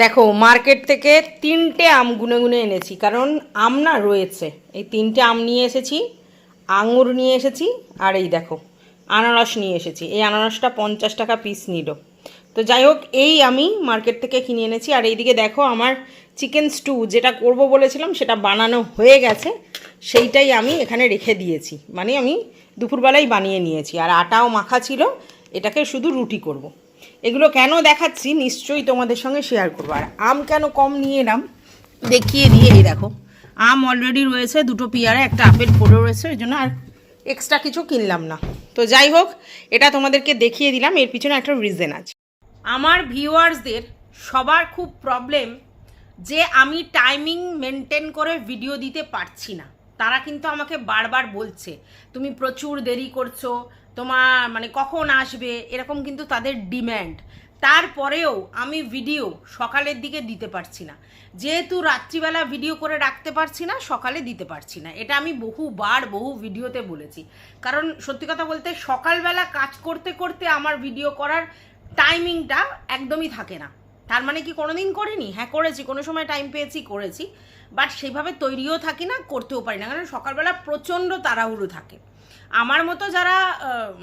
দেখো মার্কেট থেকে তিনটে আম গুনে গুনে এনেছি, কারণ আম না রয়েছে। এই তিনটে আম নিয়ে এসেছি, আঙুর নিয়ে এসেছি, আর এই দেখো, আনারস নিয়ে এসেছি। এই আনারসটা পঞ্চাশ টাকা পিস নিল। তো যাই হোক, এই আমি মার্কেট থেকে কিনে এনেছি, আর এইদিকে দেখো আমার চিকেন স্টু যেটা করব বলেছিলাম, সেটা বানানো হয়ে গেছে। সেইটাই আমি এখানে রেখে দিয়েছি। মানে আমি দুপুরবেলায় বানিয়ে নিয়েছি, আর আটাও মাখা ছিল, এটাকে শুধু রুটি করব। এগুলো কেন দেখাচ্ছি নিশ্চয়ই তোমাদের সঙ্গে শেয়ার করব। আর আম কেন কম নিয়ে এলাম, দেখিয়ে দিয়ে এই দেখো, আম অলরেডি রয়েছে, দুটো পেয়ারা, একটা আপেল পড়ে রয়েছে ওই জন্য আর এক্সট্রা কিছু কিনলাম না। তো যাই হোক, এটা তোমাদেরকে দেখিয়ে দিলাম, এর পিছনে একটা রিজন আছে। আমার ভিউয়ার্সদের সবার খুব প্রবলেম যে আমি টাইমিং মেনটেন করে ভিডিও দিতে পারছি না। তারা কিন্তু আমাকে বারবার বলছে, তুমি প্রচুর দেরি করছ তোমার মানে কখন আসবে, এরকম কিন্তু তাদের ডিম্যান্ড তারপরেও আমি ভিডিও সকালের দিকে দিতে পারছি না। যেহেতু রাত্রিবেলা ভিডিও করে রাখতে পারছি না, সকালে দিতে পারছি না। এটা আমি বহুবার বহু ভিডিওতে বলেছি। কারণ সত্যি কথা বলতে সকালবেলা কাজ করতে করতে আমার ভিডিও করার টাইমিংটা একদমই থাকে না। তার মানে কি কোনোদিন করিনি? হ্যাঁ করেছি। কোনো সময় টাইম পেয়েছি, করেছি। বাট সেইভাবে তৈরিও থাকি না, করতেও পারি না। কারণ সকালবেলা প্রচণ্ড তাড়াহুড়ো থাকে। আমার মতো যারা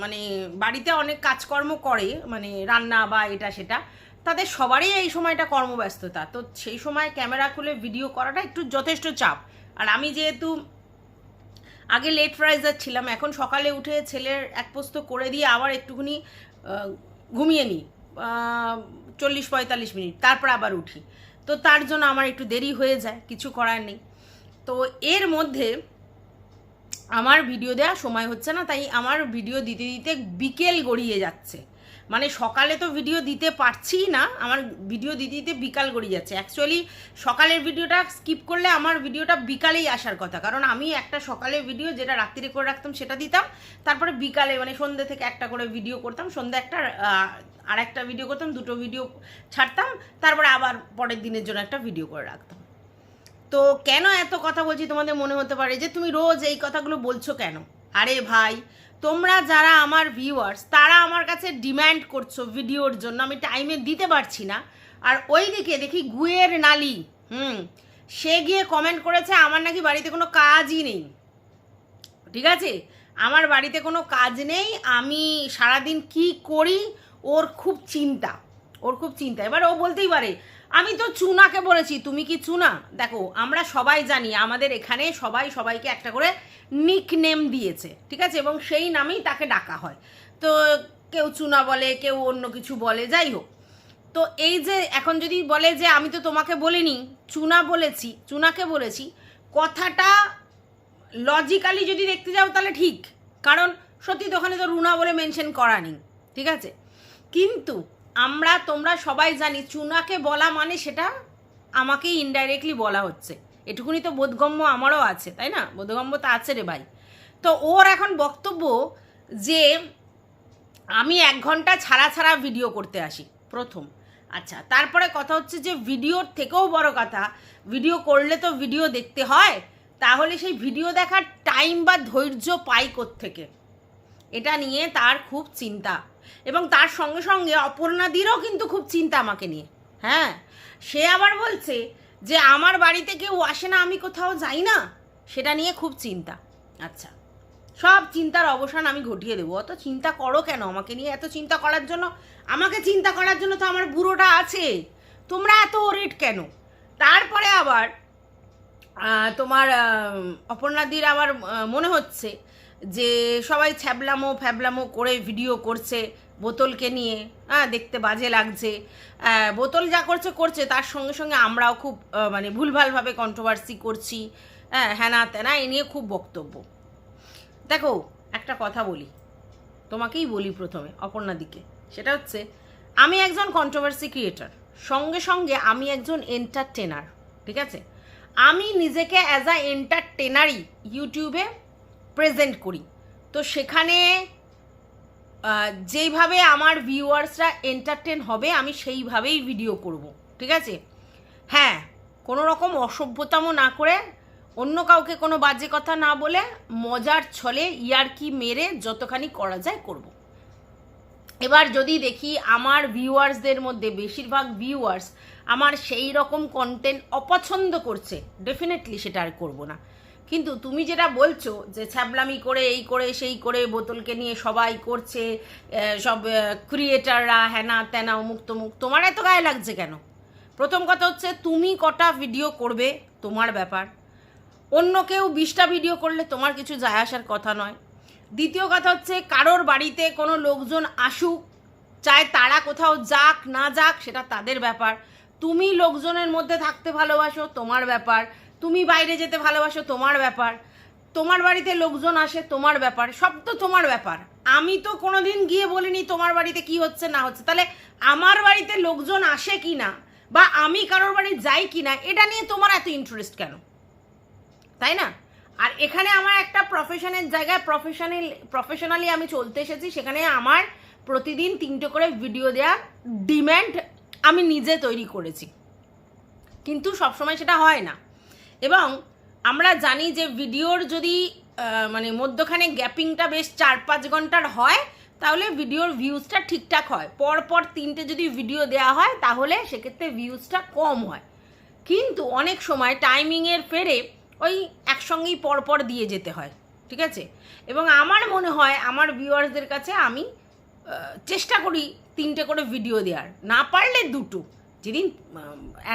মানে বাড়িতে অনেক কাজকর্ম করে মানে রান্না বা এটা সেটা, তাদের সবারই এই সময়টা কর্মব্যস্ততা। তো সেই সময় ক্যামেরা খুলে ভিডিও করাটা একটু যথেষ্ট চাপ। আর আমি যেহেতু আগে লেট রাইজার ছিলাম, এখন সকালে উঠে ছেলের এক পোস্ত করে দিয়ে আবার একটুখানি ঘুমিয়ে নিই। চল্লিশ পঁয়তাল্লিশ মিনিট, তারপর আবার উঠি। তো তার জন্য আমার একটু দেরি হয়ে যায়, কিছু করার নেই। তো এর মধ্যে আমার ভিডিও দেওয়ার সময় হচ্ছে না, তাই আমার ভিডিও দিতে দিতে বিকেল গড়িয়ে যাচ্ছে। মানে সকালে তো ভিডিও দিতে পারছি না, আমার ভিডিও দিতে দিতে বিকাল গড়িয়ে যাচ্ছে। অ্যাকচুয়ালি সকালের ভিডিওটা স্কিপ করলে আমার ভিডিওটা বিকালেই আসার কথা। কারণ আমি একটা সকালের ভিডিও যেটা রাত্রিরে করে রাখতাম সেটা দিতাম, তারপরে বিকালে মানে সন্ধ্যে থেকে একটা করে ভিডিও করতাম, সন্ধ্যে একটা আর একটা ভিডিও করতাম, দুটো ভিডিও ছাড়তাম, তারপরে আবার পরের দিনের জন্য একটা ভিডিও করে রাখতাম। তো কেন এত কথা বলছি তোমাদের মনে হতে পারে যে তুমি রোজ এই কথাগুলো বলছো কেন? আরে ভাই, তোমরা যারা আমার ভিউয়ার্স তারা আমার কাছে ডিম্যান্ড করছ ভিডিওর জন্য, আমি টাইমে দিতে পারছি না। আর ওই দিকে দেখি গুয়ের নালি, হুম, সে গিয়ে কমেন্ট করেছে, আমার নাকি বাড়িতে কোনো কাজই নেই। ঠিক আছে? আমার বাড়িতে কোনো কাজ নেই, আমি সারাদিন কি করি ওর খুব চিন্তা, ওর খুব চিন্তা। এবার ও বলতেই পারে, আমি তো চুনাকে বলেছি, তুমি কি চুনা? দেখো, আমরা সবাই জানি, আমাদের এখানে সবাই সবাইকে একটা করে নিক নেম দিয়েছে, ঠিক আছে? এবং সেই নামেই তাকে ডাকা হয়। তো কেউ চুনা বলে, কেউ অন্য কিছু বলে, যাই হোক। তো এই যে এখন যদি বলে যে, আমি তো তোমাকে বলিনি, চুনা বলেছি, চুনাকে বলেছি, কথাটা লজিক্যালি যদি দেখতে যাও তাহলে ঠিক। কারণ সত্যি তো ওখানে তো রুনা বলে মেনশন করা নেই, ঠিক আছে? কিন্তু আমরা, তোমরা সবাই জানি চুনাকে বলা মানে সেটা আমাকেই ইনডাইরেক্টলি বলা হচ্ছে। এটুকুনি তো বোধগম্য আমারও আছে, তাই না? বোধগম্য তো আছে রে ভাই। তো ওর এখন বক্তব্য যে আমি এক ঘণ্টা ছাড়া ছাড়া ভিডিও করতে আসি, প্রথম। আচ্ছা তারপরে কথা হচ্ছে যে ভিডিওর থেকেও বড় কথা ভিডিও করলে তো ভিডিও দেখতে হয়, তাহলে সেই ভিডিও দেখার টাইম বা ধৈর্য পাই থেকে এটা নিয়ে তার খুব চিন্তা। এবং তার সঙ্গে সঙ্গে অপর্ণাদিরও কিন্তু খুব চিন্তা আমাকে নিয়ে। হ্যাঁ সে আবার বলছে যে, আমার বাড়িতে কেউ আসে না, আমি কোথাও যাই না? সেটা নিয়ে খুব চিন্তা। আচ্ছা সব চিন্তার অবসান আমি ঘটিয়ে দেবো। অত চিন্তা করো কেন আমাকে নিয়ে? এত চিন্তা করার জন্য? আমাকে চিন্তা করার জন্য তো আমার বুড়োটা আছে। তোমরা এত ওরিট কেন? তারপরে আবার তোমার অপর্ণাদির আবার মনে হচ্ছে যে সবাই ছ্যাবলামো ফ্যাবলামো করে ভিডিও করছে বোতলকে নিয়ে। হ্যাঁ দেখতে বাজে লাগছে। বোতল যা করছে করছে। তার সঙ্গে সঙ্গে আমরাও খুব মানে ভুলভালভাবে কন্ট্রোভার্সি করছি। হ্যাঁ হ্যানা ত্যানা এ নিয়ে খুব বক্তব্য। দেখো, একটা কথা বলি। তোমাকেই বলি প্রথমে, অপর্ণাদিকে। সেটা হচ্ছে, আমি একজন কন্ট্রোভার্সি ক্রিয়েটার সঙ্গে সঙ্গে আমি একজন এন্টারটেনার ঠিক আছে? আমি নিজেকে অ্যাজ আ এন্টারটেনারই ইউটিউবে প্রেজেন্ট করি। তো সেখানে যেইভাবে আমার ভিউয়ার্সরা এন্টারটেন হবে, আমি সেইভাবেই ভিডিও করব। ঠিক আছে? হ্যাঁ কোনো রকম অসভ্যতামও না করে, অন্য কাউকে কোনো বাজে কথা না বলে, মজার ছলে ইয়ারকি মেরে যতখানি করা যায় করব। এবার যদি দেখি আমার ভিউয়ার্সদের মধ্যে বেশিরভাগ ভিউয়ার্স আমার সেই রকম কন্টেন্ট অপছন্দ করছে ডেফিনেটলি সেটা আর করব না। কিন্তু তুমি যেটা বলছো যে ছ্যাবলামি করে, এই করে, সেই করে বোতলকে নিয়ে সবাই করছে সব ক্রিয়েটাররা হ্যানা ত্যানা অমুক তমুক, তোমার এত গায়ে লাগছে কেন? প্রথম কথা হচ্ছে তুমি কটা ভিডিও করবে তোমার ব্যাপার। অন্য কেউ বিশটা ভিডিও করলে তোমার কিছু যায় আসার কথা নয়। দ্বিতীয় কথা হচ্ছে কারোর বাড়িতে কোনো লোকজন আসুক, চায় তারা কোথাও যাক, না যাক, সেটা তাদের ব্যাপার। তুমি লোকজনের মধ্যে থাকতে ভালোবাসো, তোমার ব্যাপার। তুমি বাইরে যেতে ভালোবাসো, তোমার ব্যাপার। তোমার বাড়িতে লোকজন আসে, তোমার ব্যাপার। সব তো তোমার ব্যাপার। আমি তো কোনোদিন গিয়ে বলিনি তোমার বাড়িতে কি হচ্ছে, না হচ্ছে। তাহলে আমার বাড়িতে লোকজন আসে কি না? বা আমি কারোর বাড়ি যাই কি না? এটা নিয়ে তোমার এত ইন্টারেস্ট কেন? তাই না? আর এখানে আমার একটা প্রফেশনের জায়গায় প্রফেশনাল প্রফেশনালি আমি চলতে এসেছি। সেখানে আমার প্রতিদিন তিনটে করে ভিডিও দেওয়ার ডিম্যান্ড আমি নিজে তৈরি করেছি। কিন্তু সবসময় সেটা হয় না। এবং আমরা জানি যে ভিডিওর যদি মানে মধ্যখানে গ্যাপিংটা বেশ চার পাঁচ ঘণ্টার হয়, তাহলে ভিডিওর ভিউজটা ঠিকঠাক হয়। পর পর তিনটে যদি ভিডিও দেওয়া হয়, তাহলে সেক্ষেত্রে ভিউজটা কম হয়। কিন্তু অনেক সময় টাইমিংয়ের ফেরে ওই একসঙ্গেই পরপর দিয়ে যেতে হয়, ঠিক আছে? এবং আমার মনে হয়, আমার ভিউয়ার্সদের কাছে আমি চেষ্টা করি তিনটে করে ভিডিও দেওয়ার না পারলে দুটো। যেদিন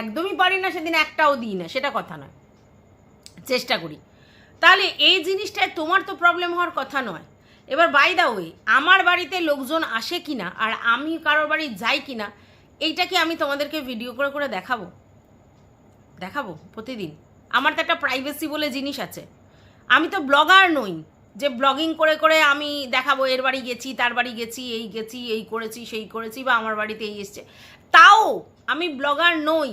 একদমই পারি না, সেদিন একটাও দিই না, সেটা কথা নয়। চেষ্টা করি। তাহলে এই জিনিসটায় তোমার তো প্রবলেম হওয়ার কথা নয়। এবার বাই দা ওয়ে আমার বাড়িতে লোকজন আসে কি না আর আমি কারোর বাড়ি যাই কিনা, এইটা কি আমি তোমাদেরকে ভিডিও করে করে দেখাবো? দেখাবো প্রতিদিন। আমার তো একটা প্রাইভেসি বলে জিনিস আছে। আমি তো ব্লগার নই, যে ব্লগিং করে করে আমি দেখাবো, এর বাড়ি গেছি, তার বাড়ি গেছি, এই গেছি, এই করেছি, সেই করেছি বা আমার বাড়িতে এই এসছে। তাও আমি ব্লগার নই,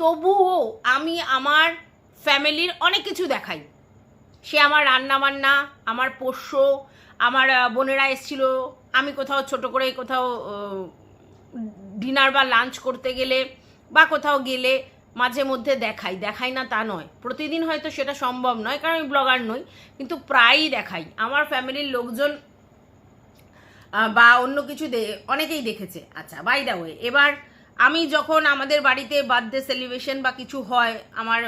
তবুও আমি আমার ফ্যামিলির অনেক কিছু দেখাই। সে আমার রান্না বান্না আমার পোষ্য, আমার বোনেরা এসছিল। আমি কোথাও ছোট করে কোথাও ডিনার বা লাঞ্চ করতে গেলে বা কোথাও গেলে মাঝে মধ্যে দেখাই। দেখাই না তা নয়। প্রতিদিন হয়তো সেটা সম্ভব নয়, কারণ আমি ব্লগার নই, কিন্তু প্রায়ই দেখাই। আমার ফ্যামিলির লোকজন বা অন্য কিছু অনেকেই দেখেছে। আচ্ছা বাই দা ওয়ে এবার আমি যখন আমাদের বাড়িতে বার্থডে সেলিব্রেশন বা কিছু হয়, আমার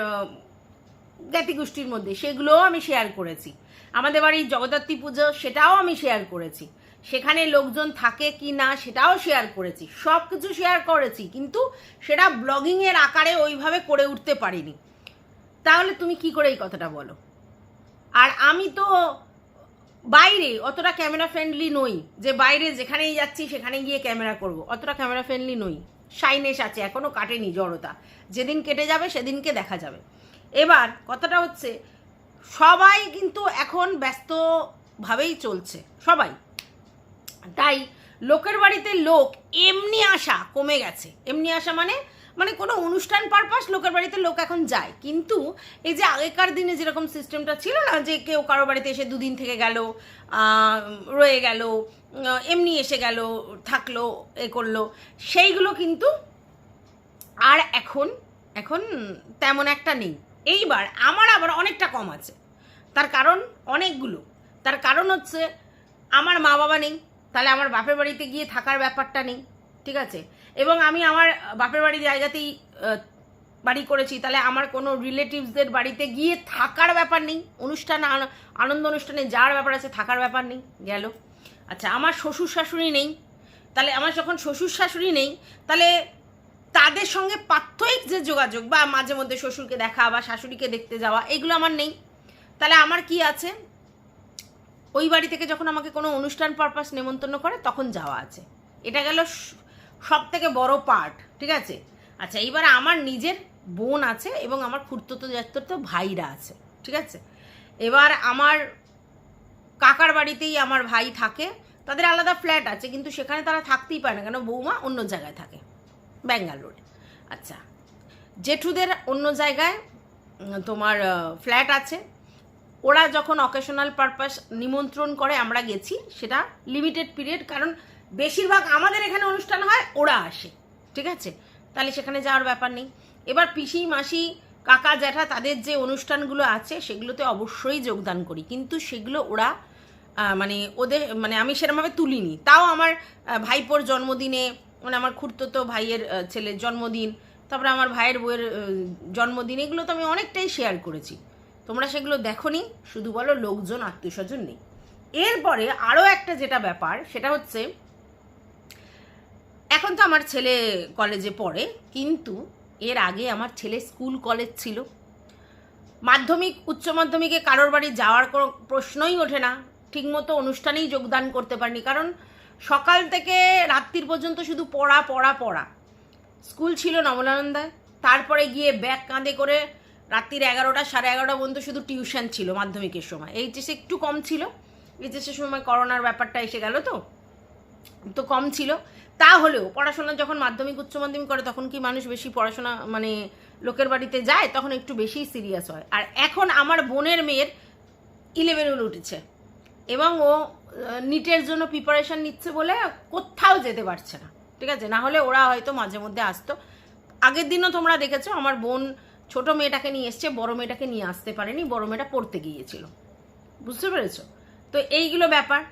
আহ, জ্ঞাতি গোষ্ঠীর মধ্যে সেগুলোও আমি শেয়ার করেছি। আমাদের বাড়ির জগদ্ধাত্রী পুজো সেটাও আমি শেয়ার করেছি। সেখানে লোকজন থাকে কি না সেটাও শেয়ার করেছি। সব কিছু শেয়ার করেছি কিন্তু সেটা ব্লগিংয়ের আকারে ওইভাবে করে উঠতে পারিনি। তাহলে তুমি কি করে এই কথাটা বলো? আর আমি তো বাইরে অতটা ক্যামেরা ফ্রেন্ডলি নই যে বাইরে যেখানেই যাচ্ছি সেখানে গিয়ে ক্যামেরা করব। অতটা ক্যামেরা ফ্রেন্ডলি নই। শাইনেস আছে এখনও কাটেনি জড়তা। যেদিন কেটে যাবে সেদিনকে দেখা যাবে। এবার কথাটা হচ্ছে, সবাই কিন্তু এখন ব্যস্তভাবেই চলছে, সবাই। তাই লোকের বাড়িতে লোক এমনি আসা কমে গেছে। এমনি আসা মানে মানে কোনো অনুষ্ঠান পারপাস লোকের বাড়িতে লোক এখন যায়। কিন্তু এই যে আগেকার দিনে যেরকম সিস্টেমটা ছিল না, যে কেউ কারও বাড়িতে এসে দুদিন থেকে গেল রয়ে গেল এমনি এসে গেল, থাকল, এ করল, সেইগুলো কিন্তু আর এখন এখন তেমন একটা নেই। এইবার আমার আবার অনেকটা কম আছে। তার কারণ অনেকগুলো। তার কারণ হচ্ছে আমার মা বাবা নেই, তাহলে আমার বাপের বাড়িতে গিয়ে থাকার ব্যাপারটা নেই, ঠিক আছে? এবং আমি আমার বাপের বাড়ি জায়গাতেই বাড়ি করেছি, তাহলে আমার কোনো রিলেটিভসদের বাড়িতে গিয়ে থাকার ব্যাপার নেই, অনুষ্ঠান আন- আনন্দ অনুষ্ঠানে যাওয়ার ব্যাপার আছে, থাকার ব্যাপার নেই, গেল। আচ্ছা আমার শ্বশুর শাশুড়ি নেই, তাহলে আমার যখন শ্বশুর শাশুড়ি নেই, তাহলে তাদের সঙ্গে প্রাত্যহিক যে যোগাযোগ বা মাঝে মধ্যে শ্বশুরকে দেখা বা শাশুড়িকে দেখতে যাওয়া, এগুলো আমার নেই। তাহলে আমার কি আছে? ওই বাড়ি থেকে যখন আমাকে কোনো অনুষ্ঠান পারপাস নেমন্তন্ন করে, তখন যাওয়া আছে। এটা গেল সব থেকে বড় পার্ট ঠিক আছে? আচ্ছা এইবারে আমার নিজের বোন আছে এবং আমার খুঁড়তো জাততো ভাইরা আছে, ঠিক আছে? এবার আমার কাকার বাড়িতেই আমার ভাই থাকে। তাদের আলাদা ফ্ল্যাট আছে, কিন্তু সেখানে তারা থাকতেই পারে না, কেন বৌমা অন্য জায়গায় থাকে। ব্যাঙ্গালোরে। আচ্ছা জেঠুদের অন্য জায়গায় তোমার ফ্ল্যাট আছে। ওরা যখন অকেশনাল পারপাস নিমন্ত্রণ করে, আমরা গেছি। সেটা লিমিটেড পিরিয়ড কারণ বেশিরভাগ আমাদের এখানে অনুষ্ঠান হয়, ওরা আসে। ঠিক আছে? তাহলে সেখানে যাওয়ার ব্যাপার নেই। এবার পিসি, মাসি, কাকা, জ্যাঠা, তাদের যে অনুষ্ঠানগুলো আছে, সেগুলোতে অবশ্যই যোগদান করি। কিন্তু সেগুলো ওরা মানে ওদের মানে আমি সেরকমভাবে তুলিনি। তাও আমার ভাইপোর জন্মদিনে মানে আমার খুড়তো ভাইয়ের ছেলের জন্মদিন তারপরে আমার ভাইয়ের বউয়ের আহ, জন্মদিন এগুলো তো আমি অনেকটাই শেয়ার করেছি। তোমরা সেগুলো দেখো নি শুধু বলো লোকজন আত্মীয় স্বজন নেই। এরপরে আরও একটা যেটা ব্যাপার সেটা হচ্ছে এখন তো আমার ছেলে কলেজে পড়ে কিন্তু এর আগে আমার ছেলে স্কুল কলেজ ছিল। মাধ্যমিক উচ্চ মাধ্যমিকে কারোর বাড়ি যাওয়ার কোনো প্রশ্নই ওঠে না। ঠিকমতো অনুষ্ঠানেই যোগদান করতে পারিনি কারণ সকাল থেকে রাত্রির পর্যন্ত শুধু পড়া পড়া পড়া। স্কুল ছিল নবলানন্দায় তারপরে গিয়ে ব্যাগ কাঁধে করে রাত্রির এগারোটা, সাড়ে এগারোটা পর্যন্ত শুধু টিউশন ছিল মাধ্যমিকের সময়। এইচএসে একটু কম ছিল। এইচএসের সময় করোনার ব্যাপারটা এসে গেল তো। তো কম ছিল। তা হলেও পড়াশোনা যখন মাধ্যমিক, উচ্চ মাধ্যমিক করে তখন কি মানুষ বেশি পড়াশোনা মানে লোকের বাড়িতে যায়? তখন একটু বেশি সিরিয়াস হয়। আর এখন আমার বোনের মেয়ের ইলেভেনে উঠেছে। এবং ও নিটের জন্য প্রিপারেশন নিচ্ছে বলে কোথাও যেতে পারছে না। ঠিক আছে? না হলে ওরা হয়তো মাঝে মধ্যে আসতো। আগের দিনও তোমরা দেখেছ, আমার বোন ছোট মেয়েটাকে নিয়ে এসছে, বড় মেয়েটাকে নিয়ে আসতে পারেনি, বড় মেয়েটা পড়তে গিয়েছিল। বুঝতে পেরেছ? তো এইগুলো ব্যাপার।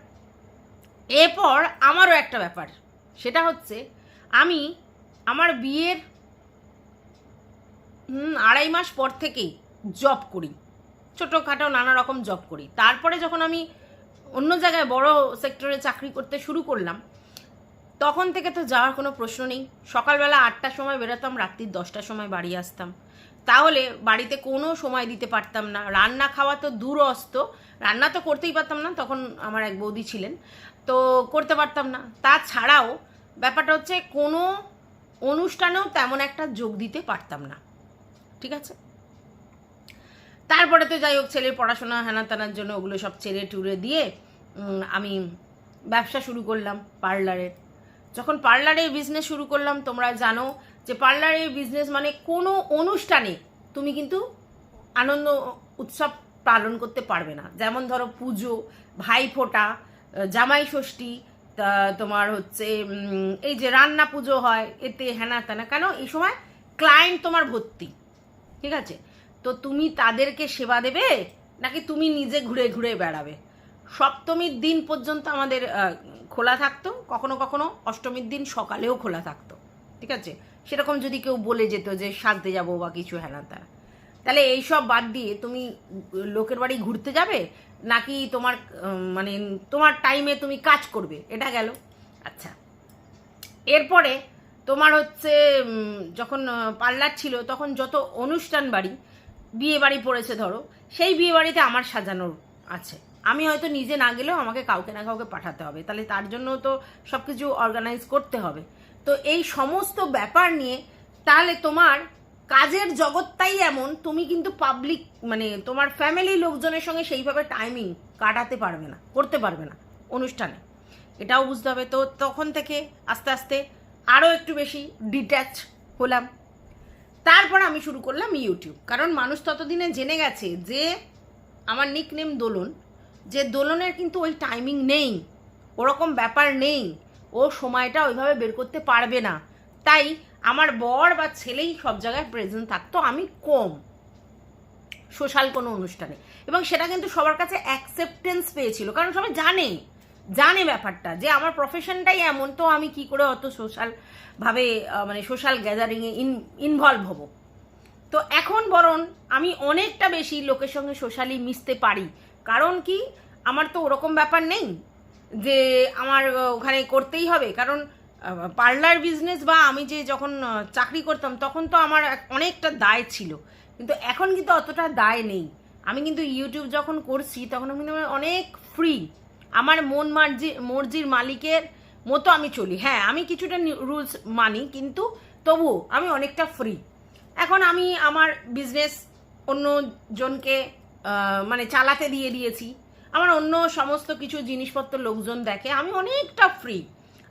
এরপর আমারও একটা ব্যাপার, সেটা হচ্ছে আমি আমার বিয়ের আড়াই মাস পর থেকেই জব করি। ছোটোখাটো নানা রকম জব করি। তারপরে যখন আমি অন্য জায়গায় বড় সেক্টরে চাকরি করতে শুরু করলাম। তখন থেকে তো যাওয়ার কোনো প্রশ্ন নেই। সকালবেলা আটটার সময় বেরোতাম, রাত্রির দশটার সময় বাড়ি আসতাম। তাহলে বাড়িতে কোনো সময় দিতে পারতাম না। রান্না খাওয়া তো দূর অস্ত রান্না তো করতেই পারতাম না, তখন আমার এক বৌদি ছিলেন। তো করতে পারতাম না। তাছাড়াও ব্যাপারটা হচ্ছে কোনো অনুষ্ঠানেও তেমন একটা যোগ দিতে পারতাম না। ঠিক আছে? তারপরে তো যাই হোক, ছেলের পড়াশোনা হেনা তেনার জন্য ওগুলো সব ছেড়ে টুরে দিয়ে আমি ব্যবসা শুরু করলাম পার্লারের যখন পার্লারের বিজনেস শুরু করলাম, তোমরা জানো যে পার্লারের বিজনেস মানে কোনো অনুষ্ঠানে তুমি কিন্তু আনন্দ উৎসব পালন করতে পারবে না। যেমন ধরো পুজো, ভাইফোঁটা জামাই ষষ্ঠী তোমার হচ্ছে এই যে রান্না পুজো হয়, এতে হেনা তেনা, কেন? এই সময় ক্লায়েন্ট তোমার ভর্তি। ঠিক আছে? তো তুমি তাদেরকে সেবা দেবে নাকি তুমি নিজে ঘুরে ঘুরে বেড়াবে? সপ্তমীর দিন পর্যন্ত আমাদের খোলা থাকতো, কখনো কখনো অষ্টমীর দিন সকালেও খোলা থাকতো, ঠিক আছে? সেরকম যদি কেউ বলে যেত যে সাজতে যাব বা কিছু হেনা তারা তাহলে এইসব বাদ দিয়ে তুমি লোকের বাড়ি ঘুরতে যাবে, নাকি তোমার মানে তোমার টাইমে তুমি কাজ করবে? এটা গেল। আচ্ছা। এরপরে তোমার হচ্ছে যখন পার্লার ছিল, তখন যত অনুষ্ঠান বাড়ি, বিয়ে বাড়ি পড়েছে ধরো, সেই বিয়ে বাড়িতে আমার সাজানোর আছে। আমি হয়তো নিজে না গেলেও আমাকে কাউকে না কাউকে পাঠাতে হবে। তাহলে তার জন্য তো সব কিছু অর্গানাইজ করতে হবে। তো এই সমস্ত ব্যাপার নিয়ে তাহলে তোমার কাজের জগৎটাই এমন, তুমি কিন্তু পাবলিক মানে তোমার ফ্যামিলি লোকজনের সঙ্গে সেইভাবে টাইমিং কাটাতে পারবে না, করতে পারবে না অনুষ্ঠানে। এটাও বুঝতে হবে। তো তখন থেকে আস্তে আস্তে আরও একটু বেশি ডিট্যাচ হলাম। তারপর আমি শুরু করলাম ইউটিউব কারণ মানুষ ততদিনে জেনে গেছে যে আমার নিক নেম দোলন। যে দোলনের কিন্তু ওই টাইমিং নেই, ওরকম ব্যাপার নেই, ও সময়টা ওইভাবে বের করতে পারবে না। তাই আমার বর বা ছেলেই সব জায়গায় প্রেজেন্ট থাকতো আমি কম, সোশ্যাল কোনো অনুষ্ঠানে। এবং সেটা কিন্তু সবার কাছে অ্যাকসেপ্টেন্স পেয়েছিল, কারণ সবাই জানে জানে ব্যাপারটা যে আমার প্রফেশনটাই এমন, তো আমি কি করে অত সোশ্যাল ভাবে মানে সোশ্যাল গ্যাদারিংয়ে ইনভলভ হব? তো এখন বরং আমি অনেকটা বেশি লোকের সঙ্গে সোশ্যালি মিশতে পারি। কারণ কি? আমার তো ওরকম ব্যাপার নেই যে আমার ওখানে করতেই হবে। কারণ পার্লার বিজনেস বা আমি যে যখন চাকরি করতাম তখন তো আমার অনেকটা দায় ছিল। কিন্তু এখন কিন্তু অতটা দায় নেই। আমি কিন্তু ইউটিউব যখন করছি তখন কিন্তু আমি অনেক ফ্রি আমার মন মার্জি, মর্জির মালিকের মতো আমি চলি। হ্যাঁ আমি কিছুটা রুলস মানি, কিন্তু তবুও আমি অনেকটা ফ্রি এখন আমি আমার বিজনেস অন্যজনকে মানে চালাতে দিয়ে দিয়েছি। আমার অন্য সমস্ত কিছু জিনিসপত্র লোকজন দেখে আমি অনেকটা ফ্রি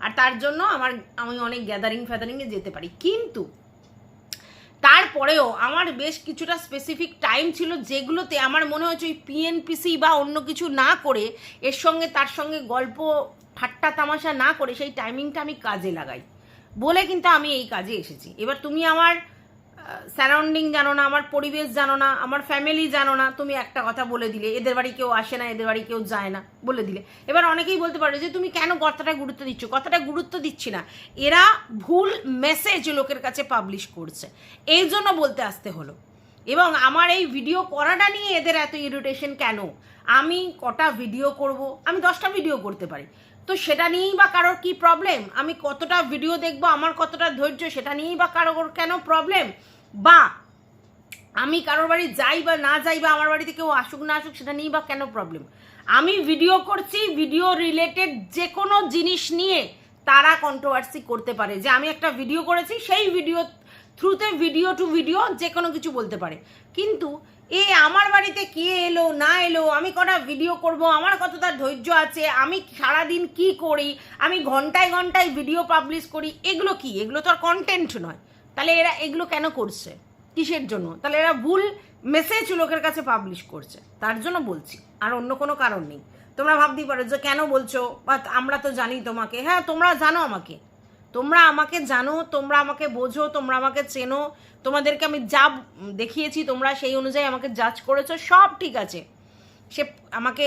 আর তার জন্য আমার, আমি অনেক গ্যাদারিং ফ্যাদারিংয়ে যেতে পারি। কিন্তু তারপরেও আমার বেশ কিছুটা স্পেসিফিক টাইম ছিল যেগুলোতে আমার মনে হচ্ছে ওই পিএনপিসি বা অন্য কিছু না করে, এর সঙ্গে তার সঙ্গে গল্প, ঠাট্টা তামাশা না করে সেই টাইমিংটা আমি কাজে লাগাই। বলে কিন্তু আমি এই কাজে এসেছি। এবার তুমি আমার সারাউন্ডিং জানো না, আমার পরিবেশ জানো না, আমার ফ্যামিলি জানো না। তুমি একটা কথা বলে দিলে, এদের বাড়ি কেউ আসে না, এদের বাড়ি কেউ যায় না, বলে দিলে। এবার অনেকেই বলতে পারে যে, তুমি কেন কথাটা গুরুত্ব দিচ্ছ? কথাটা গুরুত্ব দিচ্ছি না। এরা ভুল মেসেজ লোকের কাছে পাবলিশ করছে। এই জন্য বলতে আসতে হলো। এবং আমার এই ভিডিও করাটা নিয়ে এদের এত ইরিটেশন কেন? আমি কটা ভিডিও করব? আমি দশটা ভিডিও করতে পারি। তো সেটা নিয়েই বা কারোর কি প্রবলেম আমি কতটা ভিডিও দেখব, আমার কতটা ধৈর্য, সেটা নিয়েই বা কারোর কেন প্রবলেম বা আমি কারোর বাড়ি যাই বা না যাই বা আমার বাড়িতে কেউ আসুক, না আসুক, সেটা নিয়েই বা কেন প্রবলেম আমি ভিডিও করছি ভিডিও রিলেটেড যে কোনো জিনিস নিয়ে তারা কন্ট্রোভার্সি করতে পারে। যে আমি একটা ভিডিও করেছি, সেই ভিডিও থ্রুতে ভিডিও টু ভিডিও যে কোনো কিছু বলতে পারে। কিন্তু এ, আমার বাড়িতে কে এলো, না এলো, আমি কটা ভিডিও করব, আমার কতটা ধৈর্য আছে, আমি সারাদিন কি করি, আমি ঘন্টায় ঘন্টায় ভিডিও পাবলিশ করি, এগুলো কি? এগুলো তো আর কন্টেন্ট নয়। তাহলে এরা এগুলো কেন করছে? কিসের জন্য? তাহলে এরা ভুল মেসেজ লোকের কাছে পাবলিশ করছে। তার জন্য বলছি, আর অন্য কোনো কারণ নেই। তোমরা ভাবতেই পারো যে কেন বলছো? বা আমরা তো জানি তোমাকে। হ্যাঁ তোমরা জানো আমাকে। তোমরা আমাকে জানো, তোমরা আমাকে বোঝো, তোমরা আমাকে চেনো, তোমাদেরকে আমি যা দেখিয়েছি, তোমরা সেই অনুযায়ী আমাকে জাজ করেছ, সব ঠিক আছে। সে আমাকে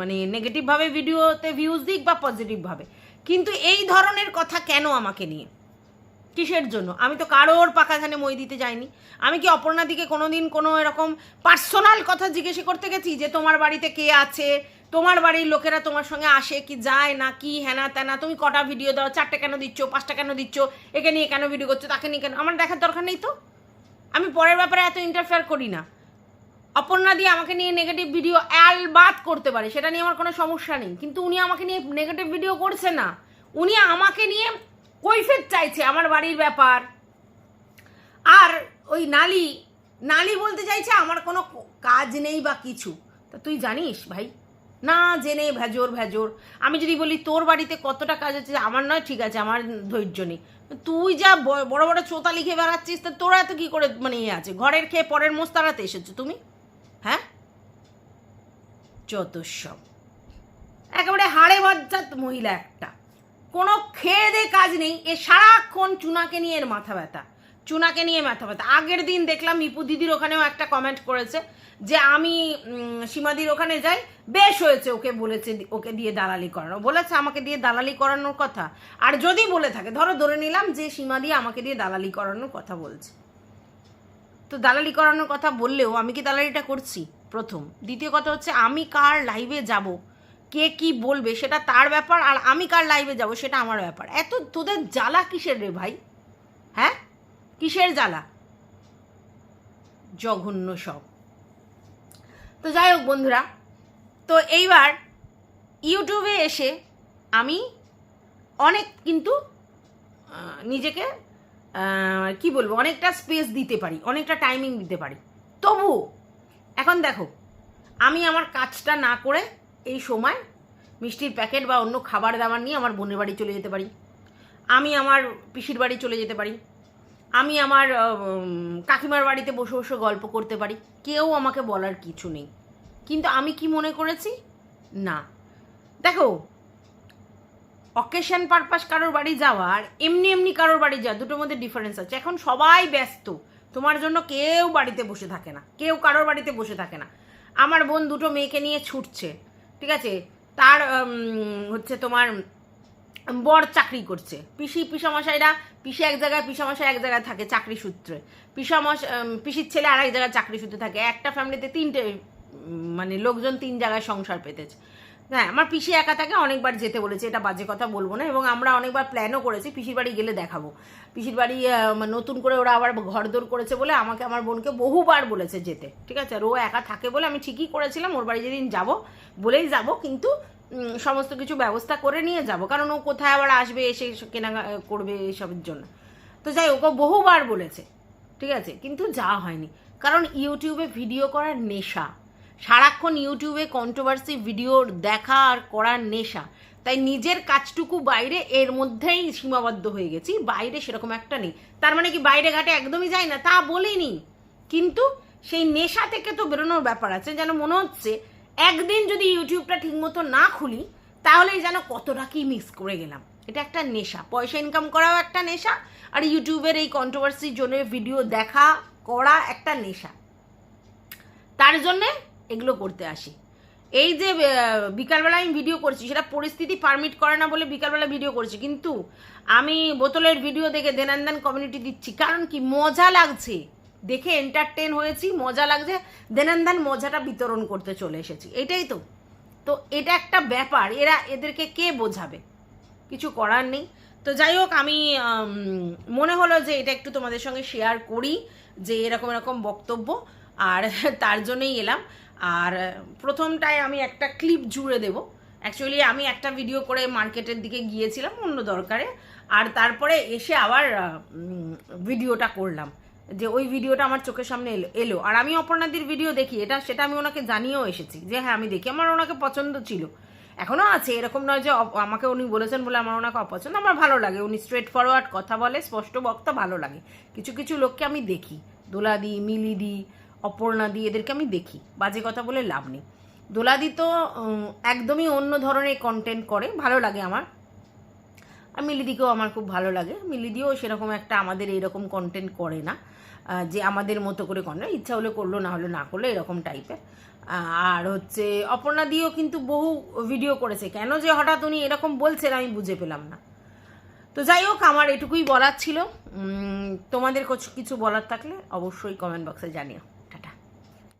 মানে নেগেটিভভাবে ভিডিওতে ভিউজ দিক বা পজিটিভভাবে কিন্তু এই ধরনের কথা কেন আমাকে নিয়ে? কিসের জন্য? আমি তো কারোর পাখাখানে মই দিতে যাইনি। আমি কি অপর্ণা দিকে কোনো দিন কোনো এরকম পার্সোনাল কথা জিজ্ঞেস করতে গেছি যে, তোমার বাড়িতে কে আছে? তোমার বাড়ির লোকেরা তোমার সঙ্গে আসে কি যায় না, কি হ্যানা ত্যানা, তুমি কটা ভিডিও দাও, চারটে কেন দিচ্ছ, পাঁচটা কেন দিচ্ছ, একে নিয়ে কেন ভিডিও করছ, তাকে নিয়ে কেন, আমার দেখার দরকার নেই তো? আমি পরের ব্যাপারে এত ইন্টারফেয়ার করি না। অপর্ণা দিয়ে আমাকে নিয়ে নেগেটিভ ভিডিও অ্যালবাদ করতে পারে, সেটা নিয়ে আমার কোনো সমস্যা নেই, কিন্তু উনি আমাকে নিয়ে নেগেটিভ ভিডিও করছে না। উনি আমাকে নিয়ে কৈফেত চাইছে আমার বাড়ির ব্যাপার। আর ওই নালি নালি বলতে চাইছে আমার কোনো কাজ নেই বা কিছু। তা তুই জানিস ভাই না জেনে ভেজর ভেজর। আমি যদি বলি, তোর বাড়িতে কতটা কাজ আছে? আমার নয়, ঠিক আছে, আমার ধৈর্য নেই। তুই যা বড় বড় চোতা লিখে বেড়াচ্ছিস, তা তোরা এত কি করে মানে ইয়ে আছে? ঘরের খেয়ে পরের মোষ তাড়াতে এসেছ তুমি? হ্যাঁ? যত সব। একেবারে হাড়ে বজ্জাত মহিলা একটা। কোনো খেয়ে দে কাজ নেই, এ সারাক্ষণ চুনাকে নিয়ে এর মাথা ব্যথা। চুনাকে নিয়ে মাথা ব্যথা আগের দিন দেখলাম মিপু দিদির ওখানেও একটা কমেন্ট করেছে যে, আমি সীমাদির ওখানে যাই, বেশ হয়েছে, ওকে বলেছে, ওকে দিয়ে দালালি করানো বলেছে, আমাকে দিয়ে দালালি করানোর কথা। আর যদি বলে থাকে, ধরো ধরে নিলাম যে, সীমাদি আমাকে দিয়ে দালালি করানোর কথা বলছে। তো দালালি করানোর কথা বললেও আমি কি দালালিটা করছি? প্রথম। দ্বিতীয় কথা হচ্ছে, আমি কার লাইভে যাব? কে কি বলবে? সেটা তার ব্যাপার, আর আমি কার লাইভে যাব? সেটা আমার ব্যাপার। এত তোদের জ্বালা কিসের রে ভাই? হ্যাঁ? কিসের জ্বালা? জঘন্য সব। তো যাই হোক বন্ধুরা, তো এইবার ইউটিউবে এসে আমি অনেক কিন্তু নিজেকে কি বলব, অনেকটা স্পেস দিতে পারি, অনেকটা টাইমিং দিতে পারি। তবু এখন দেখো, আমি আমার কাজটা না করে এই সময় মিষ্টির প্যাকেট বা অন্য খাবার দাবার নিয়ে আমার বোনের বাড়ি চলে যেতে পারি। আমি আমার পিসির বাড়ি চলে যেতে পারি। আমি আমার কাকিমার বাড়িতে বসে বসে গল্প করতে পারি। কেউ আমাকে বলার কিছু নেই। কিন্তু আমি কি মনে করেছি? না। দেখো অকেশন পারপাস কারোর বাড়ি যাওয়া আর এমনি এমনি কারোর বাড়ি যাওয়া দুটোর মধ্যে ডিফারেন্স আছে। এখন সবাই ব্যস্ত। তোমার জন্য কেউ বাড়িতে বসে থাকে না। কেউ কারোর বাড়িতে বসে থাকে না। আমার বোন দুটো মেয়েকে নিয়ে ছুটছে। ঠিক আছে? তার হচ্ছে তোমার বর চাকরি করছে। পিসি, পিসামশাইরা, পিসি এক জায়গায়, পিসামশাই এক জায়গায় থাকে চাকরি সূত্রে। পিসামশ পিসির ছেলে আর এক জায়গায় চাকরি সূত্রে থাকে। একটা ফ্যামিলিতে তিনটে মানে লোকজন তিন জায়গায় সংসার পেতেছে। হ্যাঁ আমার পিসি একা থাকে, অনেকবার যেতে বলেছে, এটা বাজে কথা বলব না, এবং আমরা অনেকবার প্ল্যানও করেছি, পিসির বাড়ি গেলে দেখাবো। পিসির বাড়ি মানে নতুন করে ওরা আবার ঘর ঘরদোর করেছে বলে আমাকে, আমার বোনকে বহুবার বলেছে যেতে। ঠিক আছে? আর ও একা থাকে বলে আমি ঠিকই করেছিলাম, ওর বাড়ি যেদিন যাব, বলেই যাব, কিন্তু সমস্ত কিছু ব্যবস্থা করে নিয়ে যাব। কারণ ও কোথায় আবার আসবে, এসে কেনা করবে এসবের জন্য। তো যাই ওকে বহুবার বলেছে, ঠিক আছে? কিন্তু যা হয়নি। কারণ ইউটিউবে ভিডিও করার নেশা। সারাক্ষণ ইউটিউবে কন্ট্রোভার্সি ভিডিও দেখা আর করার নেশা। তাই নিজের কাজটুকু বাইরে, এর মধ্যেই সীমাবদ্ধ হয়ে গেছি। বাইরে সেরকম একটা নেই। তার মানে কি বাইরে ঘাটে একদমই যায় না, তা বলিনি। কিন্তু সেই নেশা থেকে তো বেরোনোর ব্যাপার আছে। যেন মনে হচ্ছে একদিন যদি ইউটিউবটা ঠিকমতো না খুলি, তাহলেই যেন কতটা কি মিস করে গেলাম। এটা একটা নেশা। পয়সা ইনকাম করাও একটা নেশা, আর ইউটিউবের এই কন্ট্রোভার্সির জন্য ভিডিও দেখা করা একটা নেশা। তার জন্যে এগুলো করতে আসি। এই যে বিকালবেলা আমি ভিডিও করছি, সেটা পরিস্থিতি পারমিট করে না বলে বিকালবেলা ভিডিও করছি। কিন্তু আমি বোতলের ভিডিও দেখে দেনান্দান কমিউনিটি দিচ্ছি। কারণ কি? মজা লাগছে। দেখে এন্টারটেন হয়েছি, মজা লাগছে। দেনান্দান মজাটা বিতরণ করতে চলে এসেছি। এটাই তো। তো এটা একটা ব্যাপার। এরা এদেরকে কে বোঝাবে? কিছু করার নেই। তো যাই হোক, আমি মনে হলো যে এটা একটু তোমাদের সঙ্গে শেয়ার করি, যে এরকম এরকম বক্তব্য। আর তার জন্যই এলাম। আর প্রথমটায় আমি একটা ক্লিপ জুড়ে দেবো। অ্যাকচুয়ালি আমি একটা ভিডিও করে মার্কেটের দিকে গিয়েছিলাম অন্য দরকারে। আর তারপরে এসে আবার ভিডিওটা করলাম। যে ওই ভিডিওটা আমার চোখের সামনে এলো এলো। আর আমি অপর্ণাদির ভিডিও দেখি, এটা সেটা আমি ওনাকে জানিয়েও এসেছি যে হ্যাঁ আমি দেখি। আমার ওনাকে পছন্দ ছিল। এখনও আছে, এরকম নয় যে আমাকে উনি বলেছেন বলে আমার ওনাকে অপছন্দ। আমার ভালো লাগে, উনি স্ট্রেট ফরওয়ার্ড কথা বলে, স্পষ্ট বক্তা, ভালো লাগে। কিছু কিছু লোককে আমি দেখি। দোলাদি, মিলিদি, অপর্ণাদি, এদেরকে আমি দেখি। বাজে কথা বলে লাভ নেই। দোলাদি তো একদমই অন্য ধরনের কন্টেন্ট করে, ভালো লাগে আমার। আর মিলিদিকেও আমার খুব ভালো লাগে। মিলিদিও সেরকম একটা আমাদের এইরকম কন্টেন্ট করে না। যে আমাদের মতো করে করে ইচ্ছা হলে করল, না হলে না করল, এরকম টাইপের আর হচ্ছে অপর্ণা দিয়েও কিন্তু বহু ভিডিও করেছে। কেন যে হঠাৎ উনি এরকম বলছেন আমি বুঝে পেলাম না। তো যাই হোক, আমার এটুকুই বলার ছিল। তোমাদের কিছু বলার থাকলে অবশ্যই কমেন্ট বক্সে জানিও।